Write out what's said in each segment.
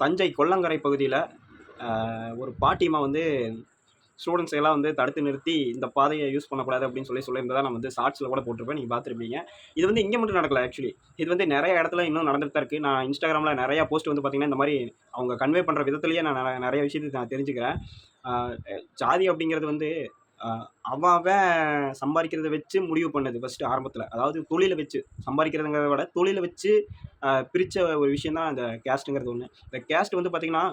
தஞ்சை கொல்லங்கரை பகுதியில் ஒரு பாட்டிமா வந்து ஸ்டூடெண்ட்ஸ் எல்லாம் வந்து தடுத்து நிறுத்தி இந்த பாதையை யூஸ் பண்ணக்கூடாது அப்படின்னு சொல்லி சொல்லியிருந்ததா நான் வந்து ஷார்ட்ஸில் கூட போட்டிருப்பேன். நீங்கள் பார்த்துருப்பீங்க. இது வந்து இங்கே மட்டும் நடக்கல ஆக்சுவலி இது வந்து நிறைய இடத்துல இன்னும் நடந்துட்டு தான் இருக்குது நான் இன்ஸ்டாகிராமில் நிறையா போஸ்ட் வந்து பார்த்திங்கன்னா இந்த மாதிரி அவங்க கன்வே பண்ணுற விதத்துலேயே நான் நிறைய- விஷயத்தை நான் தெரிஞ்சுக்கிறேன். ஜாதி அப்படிங்கிறது வந்து அவன் சம்பாதிக்கிறத வச்சு முடிவு பண்ணுது ஃபஸ்ட்டு ஆரம்பத்தில். அதாவது தொழிலை வச்சு சம்பாதிக்கிறதுங்கிறத விட தொழிலை வச்சு பிரித்த ஒரு விஷயம் தான் இந்த கேஸ்ட்டுங்கிறது ஒன்று இந்த கேஸ்ட் வந்து பார்த்திங்கன்னா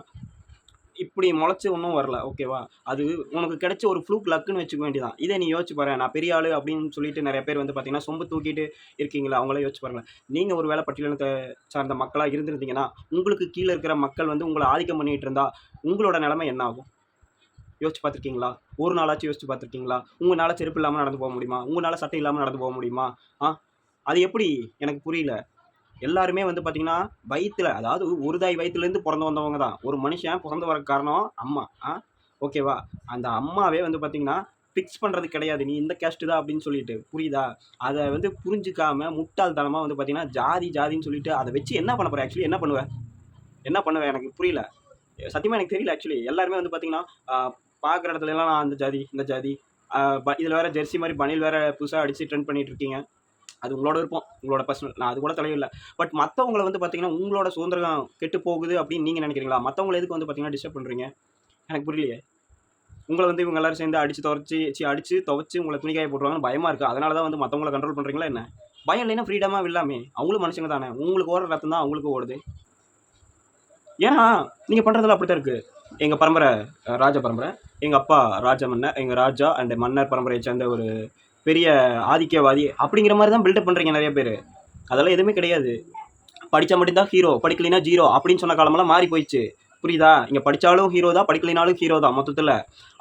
இப்படி முளைச்சி ஒன்றும் வரல ஓகேவா அது உனக்கு கிடைச்ச ஒரு ஃப்ளூக் லக்குன்னு வச்சுக்க வேண்டியதான் இதை நீ யோசிச்சு பாரு நான் பெரிய ஆளு அப்படின்னு சொல்லிட்டு நிறைய பேர் வந்து பார்த்தீங்கன்னா சொம்பு தூக்கிட்டு இருக்கீங்களா? அவங்களே யோசிச்சு பாருங்க நீங்கள் ஒரு வேலை பட்டியலினத்தை சார்ந்த மக்களாக இருந்திருந்தீங்கன்னா உங்களுக்கு கீழே இருக்கிற மக்கள் வந்து உங்களை ஆதிக்கம் பண்ணிகிட்டு இருந்தால் உங்களோட நிலைமை என்ன ஆகும்? யோசிச்சு பார்த்துருக்கீங்களா ஒரு நாளாச்சும் யோசிச்சு பார்த்துருக்கீங்களா உங்களால் செருப்பு இல்லாமல் நடந்து போக முடியுமா? உங்களால் சட்டை இல்லாமல் நடந்து போக முடியுமா? ஆ? அது எப்படி? எனக்கு புரியல. எல்லாருமே வந்து பார்த்தீங்கன்னா வயிற்றுல அதாவது ஒரு தாய் வயிற்றுலேருந்து பிறந்து வந்தவங்க தான். ஒரு மனுஷன் பிறந்து வர காரணம் அம்மா. ஆ? ஓகேவா அந்த அம்மாவே வந்து பார்த்தீங்கன்னா ஃபிக்ஸ் பண்ணுறது கிடையாது. நீ இந்த கேஸ்ட்டு தான் அப்படின்னு சொல்லிட்டு. புரியுதா? அதை வந்து புரிஞ்சுக்காம முட்டாள்தனமாக வந்து பார்த்தீங்கன்னா ஜாதி ஜாதின்னு சொல்லிட்டு அதை வச்சு என்ன பண்ண போகிற ஆக்சுவலி என்ன பண்ணுவேன் என்ன பண்ணுவேன் எனக்கு புரியல. சத்தியமாக எனக்கு தெரியல ஆக்சுவலி எல்லாருமே வந்து பார்த்தீங்கன்னா பார்க்குற இடத்துலலாம் நான் அந்த ஜாதி இந்த ஜாதி. இதில் வேறு ஜெர்சி மாதிரி பனியில் வேறு புதுசாக அடித்து ட்ரெண்ட் பண்ணிகிட்டு இருக்கீங்க. அது உங்களோட விருப்பம் உங்களோட பர்சனல் நான் அது கூட தலையில்லை. பட் மற்றவங்கள வந்து பார்த்தீங்கன்னா உங்களோட சுதந்திரம் கெட்டு போகுது அப்படின்னு நீங்கள் நினைக்கிறீங்களா? மற்றவங்கள எதுக்கு வந்து பார்த்தீங்கன்னா டிஸ்டர்ப் பண்ணுறீங்க எனக்கு புரியலையே. உங்களை வந்து இவங்க எல்லாரும் சேர்ந்து அடித்து துவச்சி சி அடித்து துவச்சி உங்களை துணிக்காய போட்டுருவாங்கன்னு பயமாக இருக்குது அதனால தான் வந்து மற்றவங்கள கண்ட்ரோல் பண்ணுறீங்களா என்ன? பயம் இல்லைன்னா ஃப்ரீடமாக இல்லாமே அவங்களும் மனுஷங்க தானே. உங்களுக்கு ஓடுற ரத்தம் தான் அவங்களுக்கு ஓடுது. ஏன்னா நீங்கள் பண்ணுறதுல அப்படி தான் இருக்குது எங்கள் பரம்பரை ராஜ பரம்பரை எங்கள் அப்பா ராஜ மன்னர் எங்கள் ராஜா அண்ட் மன்னர் பரம்பரையை சேர்ந்த ஒரு பெரிய ஆதிக்கவாதி அப்படிங்கிற மாதிரி தான் பில்டப் பண்ணுறீங்க நிறைய பேர். அதெல்லாம் எதுவுமே கிடையாது. படித்தா மட்டும்தான் ஹீரோ படிக்கலைன்னா ஜீரோ அப்படின்னு சொன்ன காலமெல்லாம் மாறி போயிடுச்சு. புரியுதா? இங்கே படித்தாலும் ஹீரோ தான் படிக்கலைனாலும் ஹீரோ தான் மொத்தத்தில்.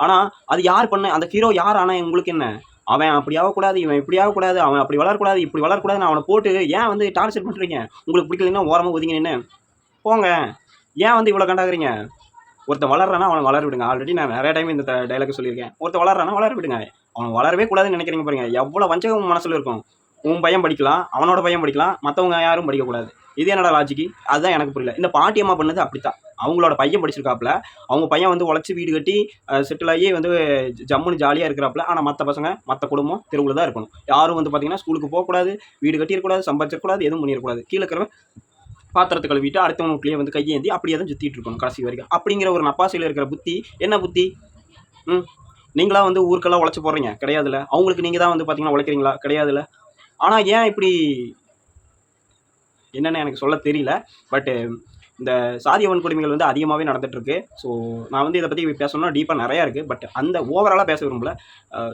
ஆனால் அது யார் பண்ண அந்த ஹீரோ யார் ஆனால் உங்களுக்கு என்ன? அவன் அப்படி ஆகக்கூடாது இவன் இப்படி ஆகக்கூடாது அவன் அப்படி வளரக்கூடாது இப்படி வளரக்கூடாதுன்னு அவனை போட்டு ஏன் வந்து டார்ச்சர் பண்ணுறீங்க உங்களுக்கு பிடிக்கலைன்னா ஓரமாக ஒதுங்கி நின்று போங்க. ஏன் வந்து இவ்வளோ கண்டாக்குறீங்க? ஒருத்தன் வளர்றானா அவனை வளர விடுங்க. ஆல்ரெடி நான் நிறைய டைம் இந்த டைலாக் சொல்லியிருக்கேன். ஒருத்தன் வளர்றானா வளர விடுங்க. அவன் வளரவே கூடாதுன்னு நினைக்கிறீங்க பாருங்க. எவ்வளோ வஞ்சகம் மனசில் இருக்கும். உன் பையன் படிக்கலாம் அவனோட பையன் படிக்கலாம் மற்றவங்க யாரும் படிக்கக்கூடாது. இது என்னடா லாஜிக்கு அதுதான் எனக்கு புரியல. இந்த பாட்டியம்மா பண்ணது அப்படித்தான். அவங்களோட பையன் படிச்சிருக்காப்புல அவங்க பையன் வந்து உழைச்சி வீடு கட்டி செட்டில் ஆகி வந்து ஜம்முன்னு ஜாலியாக இருக்கிறாப்புல ஆனால் மற்ற பசங்க மற்ற குடும்பம் தெருவில் தான் இருக்கணும். யாரும் வந்து பார்த்தீங்கன்னா ஸ்கூலுக்கு போகக்கூடாது வீடு கட்டிடக்கூடாது சம்பாதிச்சிடக்கூடாது எதுவும் பண்ணிடக்கூடாது கீழே இருக்கிறவன் பாத்திரத்தை கழுவிட்டு அடுத்தவங்க வீட்லேயே வந்து கையேந்தி அப்படியே தான் சுற்றிட்டு இருக்கணும் கடைசி வரைக்கும். அப்படிங்கிற ஒரு நப்பாசையில் இருக்கிற புத்தி என்ன புத்தி? ம்? நீங்களா வந்து ஊருக்கெல்லாம் உழைச்சி போடுறீங்க கிடையாதுல்ல. அவங்களுக்கு நீங்கள் தான் வந்து பார்த்தீங்கன்னா உழைக்கிறீங்களா? கிடையாதுல்ல. ஆனால் ஏன் இப்படி? என்னென்னு எனக்கு சொல்ல தெரியல. பட்டு இந்த சாதிய வன்கொடுமைகள் வந்து அதிகமாகவே நடந்துகிட்ருக்கு ஸோ நான் வந்து இதை பற்றி பேசணும்னா டீப்பாக நிறையா இருக்குது பட் அந்த ஓவராலாக பேச விரும்பல.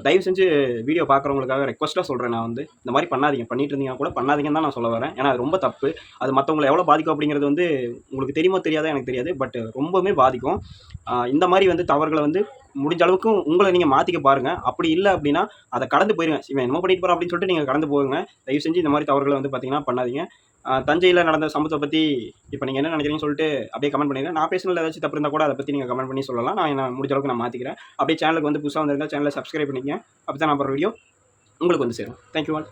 தயவு செஞ்சு வீடியோ பார்க்குறவங்களுக்காக ரெக்வஸ்ட்டாக சொல்கிறேன் நான் வந்து. இந்த மாதிரி பண்ணாதீங்க. பண்ணிட்டு இருந்தீங்கன்னா கூட பண்ணாதீங்கன்னு தான் நான் சொல்ல வரேன். ஏன்னா அது ரொம்ப தப்பு. அது மற்றவங்களை எவ்வளோ பாதிக்கும் அப்படிங்கிறது வந்து உங்களுக்கு தெரியுமோ தெரியாதா எனக்கு தெரியாது. பட் ரொம்பவுமே பாதிக்கும். இந்த மாதிரி வந்து தவறுகளை வந்து முடிஞ்ச அளவுக்கு உங்களை நீங்கள் மாற்றிக்க பாருங்கள் அப்படி இல்லை அப்படின்னா அதை கடந்து போயிருங்க. இவன் என்னமோ பண்ணிட்டு போகிறான் அப்படின்னு சொல்லிட்டு நீங்கள் கடந்து போகுங்க தயவு செஞ்சு இந்த மாதிரி தவறுகளை வந்து பார்த்தீங்கன்னா பண்ணாதீங்க. தஞ்சையில் நடந்த சம்பவத்தை பற்றி இப்போ நீங்கள் என்ன நினைக்கிறீங்கன்னு சொல்லிட்டு அப்படியே கமெண்ட் பண்ணிடுங்க. நான் பேசினதில் ஏதாச்சும் தப்பு இருந்தால் கூட அதை பற்றி நீங்கள் கமெண்ட் பண்ணி சொல்லலாம். நான் என்ன முடிஞ்ச அளவுக்கு நான் மாற்றிக்கிறேன் அப்படியே சேனலுக்கு வந்து புதுசாக வந்திருந்தா சேனலை சப்ஸ்கிரைப் பண்ணிக்கங்க. அப்போ தான் நான் போகிற வீடியோ உங்களுக்கு வந்து சேரும். Thank you all